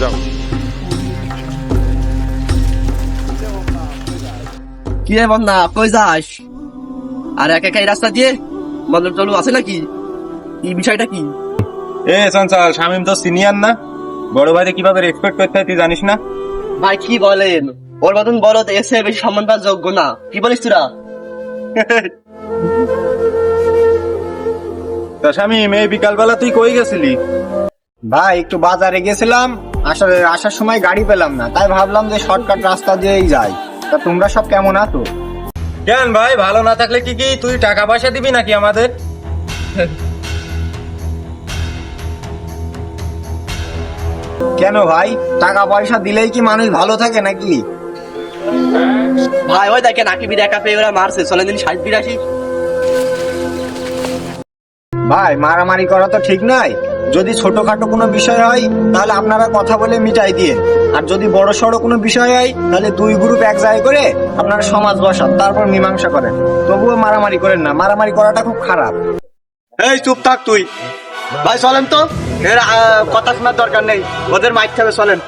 যাও। কি রে কই যাস? আর একা একা এই রাস্তা দিয়ে মতলব চলু আছে নাকি? এই বিষয়টা কি? এ চঞ্চল শামিম তো সিনিয়র না। বড় ভাইরে কীভাবে রেসপেক্ট করতে হয় তুই জানিস না? ভাই কি বলেন? ওর মতন বড় তো এসে বেশি সম্মান পাওয়ার যোগ্য না। কি বলিস তোরা? তা শামিম এই বিকালবেলা তুই কই গেছিলি? ভাই একটু বাজারে গেছিলাম আসার আসার সময় গাড়ি পেলাম না তাই ভাবলাম যে শর্টকাট রাস্তা দিয়েই যাই। তা তোমরা সব কেমন আছো? কেন ভাই ভালো না থাকলে কি কি? তুই টাকা পয়সা দিবি নাকি আমাদের? কেন ভাই টাকা পয়সা দিলেই কি মানুষ ভালো থাকে নাকি? ভাই ওই দেখেন আকিবি দেখা পেয়ে ওরা মারছে। চলে দিন ষাট বিরাশি। ভাই মারামারি করা তো ঠিক নয় যদি ছোটখাটো কোনো বিষয় হয় তাহলে আপনারা কথা বলে মিটাই দিয়ে। আর যদি বড় সড়ো কোনো বিষয় হয় তাহলে দুই গ্রুপ এক জায়গায় করে আপনারা সমাজ বসান তারপর মীমাংসা করেন। তবুও মারামারি করেন না। মারামারি করাটা খুব খারাপ। এই চুপ থাক তুই। ভাই চলেন তো। এর কথা শোনার দরকার নেই। ওদের মাইক খাবে চলেন।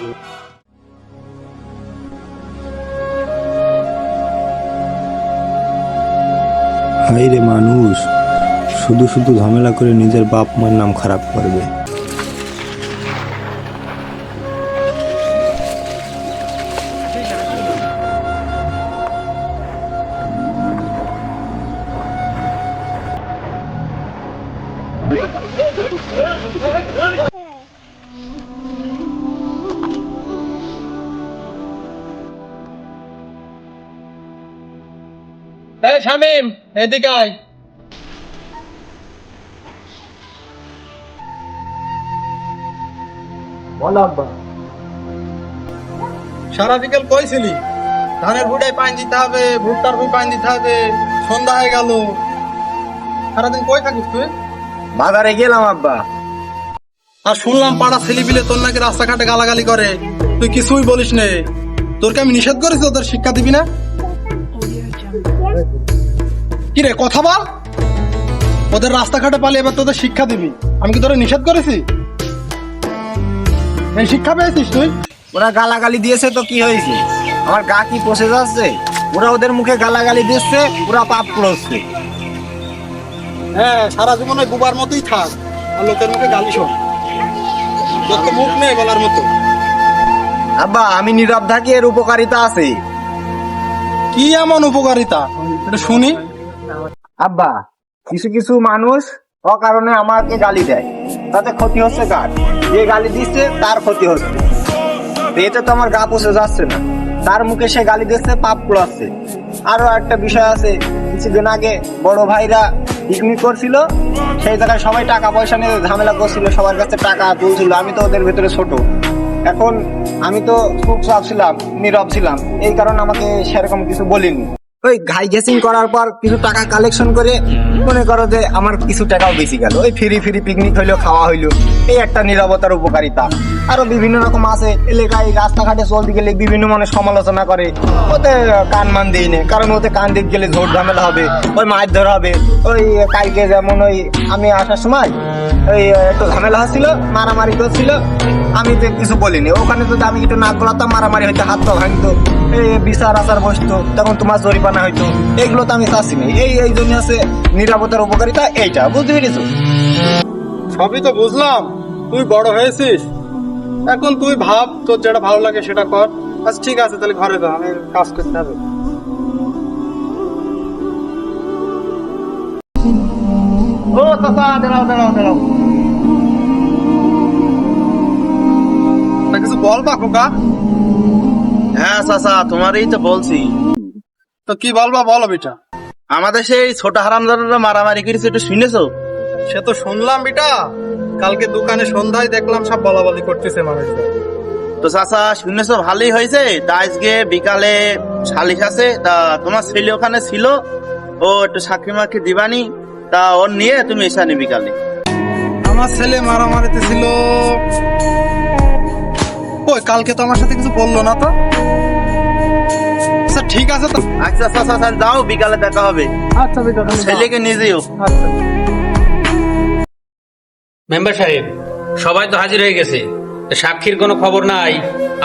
হাইরে মানুষ শুধু শুধু ঝামেলা করে নিজের বাপ মার নাম খারাপ করবে। এই শামিম এদিকে আয়। সারা বিকেল কইছিলি ধানের ভুটায় পানি দিতে হবে ভুট্টার ভুই পানি দিতে হবে সন্ধ্যা হয়ে গেল। সারাদিন কই থাকিস তুই? বাজারে গেলাম আব্বা। আর শুনলাম পাড়া ছেলেপিলে তোর নাকি রাস্তাঘাটে গালাগালি করে। তুই কিছুই বলিস নে। তোরকে আমি নিষেধ করেছি ওদের শিক্ষা দিবি না? কি রে কথা বল। ওদের রাস্তাঘাটে পালিয়ে এবার তোদের শিক্ষা দিবি। আমি কি তোরে নিষেধ করেছি? এই শিক্ষা পেয়েছিস তুই? ওরা গালাগালি দিয়েছে তো কি হয়েছে? আমার গা কি পচে যাচ্ছে? ওরা ওদের মুখে গালাগালি দিচ্ছে ওরা পাপ করছে। হ্যাঁ সারা জীবন ওই গুবার মতোই থাক আর লোকের মুখে গালি শোন। তোর তো মুখ নেই বলার মতো। আব্বা আমি নীরব থাকি এর উপকারিতা আছে। কি এমন উপকারিতা? এটা শুনি। আব্বা, কিছু কিছু মানুষ অকারণে আমাকে গালি দেয়। তাতে ক্ষতি হচ্ছে কার? যে গালি দিচ্ছে, তার ক্ষতি হচ্ছে। এতে তো আমার গা পচে যাচ্ছে না। তার মুখে সে গালি দিচ্ছে, পাপ কুড়াচ্ছে। আরও একটা বিষয় আছে, কিছুদিন আগে বড় ভাইরা পিকনিক করছিল। সেই জায়গায় সবাই টাকা পয়সা নিয়ে ঝামেলা করছিল, সবার কাছে টাকা তুলছিল। আমি তো ওদের ভেতরে ছোট। এখন আমি তো চুপচাপ ছিলাম, নীরব ছিলাম। এই কারণে আমাকে সেরকম কিছু বলিনি। ওই ঘাই গেসিং করার পর কিছু টাকা কালেকশন করে মনে করো যে আমার কিছু টাকাও বেশি গেল। ওই ফ্রি ফ্রি পিকনিক হইল, খাওয়া হইল। এই একটা নিরবতার উপকারিতা। আরও বিভিন্ন রকম আছে। এলাকায় রাস্তাঘাটে চলতে গেলে বিভিন্ন মানুষ সমালোচনা করে। ওতে কান মান দিই নে, কারণ ওতে কান দিতে গেলে ঝোট ঝামেলা হবে, ওই মাছ ধরা হবে। ওই কালকে যেমন ওই আমি আসার সময় ওই একটু ঝামেলা হচ্ছিল, মারামারি করছিল। আমি তো কিছু বলিনি। ওখানে যদি আমি একটু নাক গলাতাম, মারামারি হইতো, হাত পা ভাঙতো, এই বিচার আচার বসতো, তখন তোমার জরিপানা হইতো। এইগুলো তো আমি চাচ্ছি না। এই এই জন্য আছে নিরাপত্তার উপকারিতা এইটা বুঝতে পেরেছ? সবই তো বুঝলাম। তুই বড় হয়েছিস। এখন তুই ভাব তোর যেটা ভালো লাগে সেটা কর। আচ্ছা ঠিক আছে তাহলে ঘরে যা আমি কাজ করতে হবে। ও চাচা দাঁড়াও দাঁড়াও দাঁড়াও। কিছু বল বা খোকা? হ্যাঁ চাচা তোমারই তো বলছি। তো কি বলবা বলো বেটা। আমাদের সেই ছোট হারামদাররা মারামারি করেছে একটু শুনেছো? সে তো শুনলাম বেটা। কালকে দোকানে সন্ধ্যায় দেখলাম সব বলা বলি করতেছে মানুষজন তো চাচা শুনেছো ভালোই হয়েছে? তা আজকে বিকালে সালিশ আছে তা তোমার ছেলে ওখানে ছিল ও একটু সাক্ষী মাক্ষী দিবানি তা ওর নিয়ে তুমি এসানি বিকালে। আমার ছেলে মারামারিতে ছিল। ওই কালকে তো আমার সাথে কিছু বলল না তো? ঠিক আছে তো? আচ্ছা চাচা তাহলে যাও বিকালে দেখা হবে। আচ্ছা যাও। ছেলেকে নিয়ে যেও। আচ্ছা। মেম্বার সাহেব সবাই তো হাজির হয়ে গেছে। সাক্ষীর কোনো খবর নাই।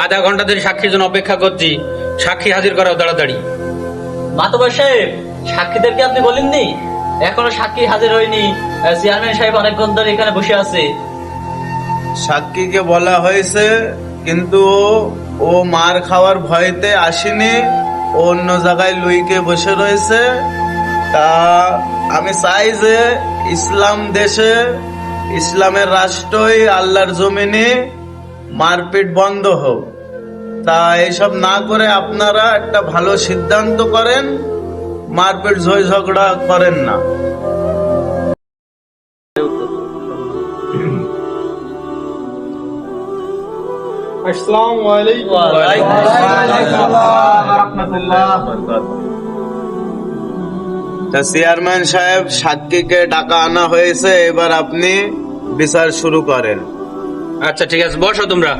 আধা ঘণ্টা ধরে সাক্ষীর জন্য অপেক্ষা করছি। সাক্ষী হাজির করাও তাড়াতাড়ি। মাতবার সাহেব সাক্ষীদেরকে আপনি বলেননি? এখনও সাক্ষী হাজির হয়নি। চেয়ারম্যান সাহেব অনেকক্ষণ ধরে এখানে বসে আছে। সাক্ষীকে বলা হয়েছে কিন্তু ও মার খাওয়ার ভয়তে আসেনি। অন্য জায়গায় লুইকে বসে রয়েছে। তা আমি চাই যে ইসলাম দেশে, ইসলামের রাষ্ট্রই আল্লাহর জমিনে মারপিট বন্ধ হোক। তা এইসব না করে আপনারা একটা ভালো সিদ্ধান্ত করেন, মারপিট ঝয় ঝগড়া করেন না। আসসালামু আলাইকুম। তা চেয়ারম্যান সাহেব সাক্ষীকে ডাকা আনা হয়েছে এবার আপনি বিচার শুরু করেন। আচ্ছা ঠিক আছে বসো তোমরা।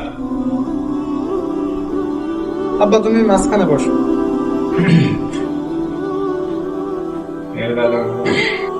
আব্বা তুমি মাঝখানে বসো।